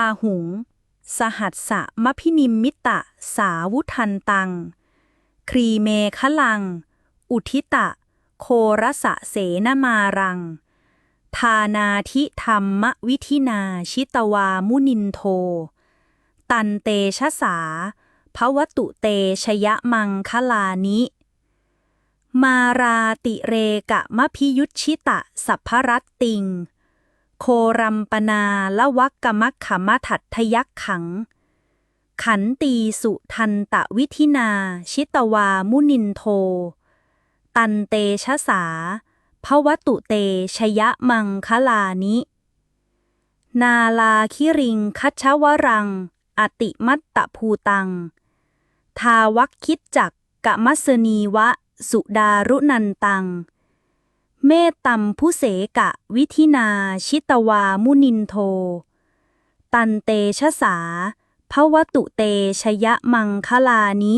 าหุง สหัสสะมพินิมมิตะ สาวุทันตัง ครีเมฆลัง อุทิตะ โครสะเสนมารัง ทานาทิธรรมวิธินาชิตวามุนินโท ตันเตชะสาภวตุเตชยมังคลานิ มาราติเรกะมพิยุตชิตะ สัพพรัตติง โครัมปนาละวักกมักขมถัตทยักขัง ขันตีสุทันตะวิธินา ชิตวามุนินโท ตันเตชะสาภวตุเตชยะมังคลานิ นาลาคิริงคัชวรัง อติมัตตภูตัง ทาวักคิดจักกะมัสนีวะ สุดารุนันตัง เมตตัมผู้เสกะ วิธินาชิตวามุนินโท ตันเตชะสาภวตุเตชยะมังคลานิ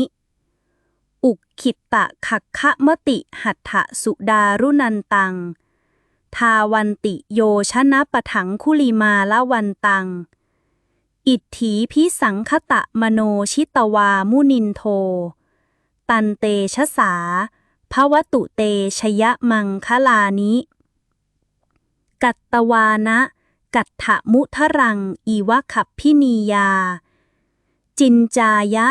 อุกขิตตะขักคะมติหัตถสุดารุนันตัง ทาวันติโยชนะปะถังคุลิมาละวันตัง อิทถีพิสังคตะมโนชิตวามุนินโท ตันเตชะสา ภวตุเตชยมังคลานิ กัตตวานะ กัตถมุทรัง อีวะขับพินียา จินจายะ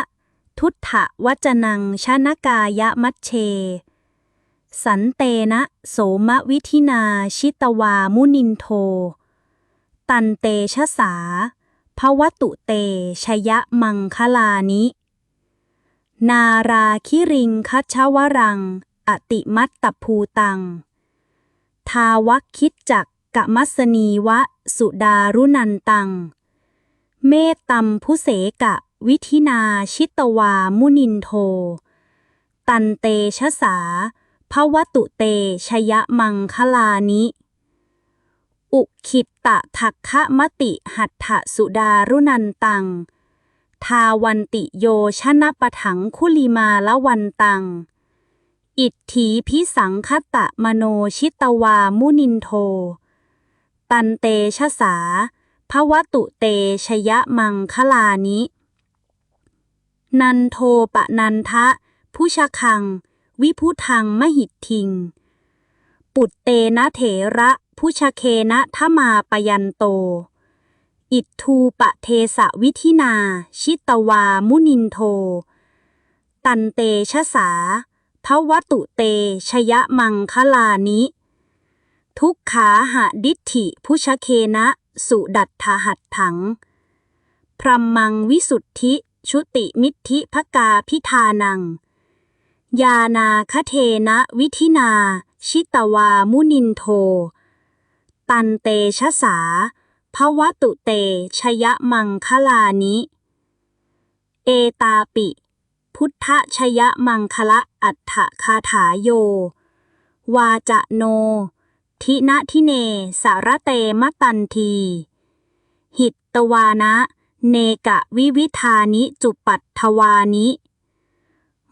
ทุตถะวจนังชนกายะมัชเช สันเตนะโสมวิธินาชิตวามุนินโท ตันเตชะสาภวตุเตชยมังคลานิ นาราคิริงคัชวรัง อติมัตตภูตัง ทาวักคิดจักกะมัสนีวะ สุดารุนันตัง เมตตัมผู้เสกะ วิธินาชิตวามุนินโท ตันเตชะสาภวตุเตชยมังคลานิ อุคิตตะทักคะมติหัตถสุดารุนันตัง ทาวันติโยชนะปะถังคุลิมาละวันตัง อิทถีพิสังคตะมโนชิตวามุนินโท ตันเตชะสาภวตุเตชยะมังคลานิ นันโทปะนันทะ ผู้ชคัง วิพุทังมหิตทิง ปุตเตนะเถระผู้ชเคนะทมาปยันโต อิทูปะเทสะวิธินา ชิตวามุนินโท ตันเตชะสาภวตุเตชยมังคลานิ ทุกขาหะดิฏฐิผู้ชเคนะ สุดัตถหัตถัง พรหมังวิสุทธิ ชุติมิทธิภกาพิธานัง ยานาคเทนะวิธินา ชิตวามุนินโท ตันเตชะสา ภวตุเต ชยมังคลานิ เอตาปิ พุทธชยมังคละอัฏฐคาถาโย วาจะโน ทินะทิเน สารเตมตันที หิตตวานะ เนกะวิวิธานิจุปัตถวานิ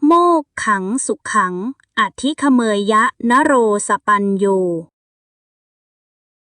โมกขังสุขขังอธิขเมยยะนโรสปัญโย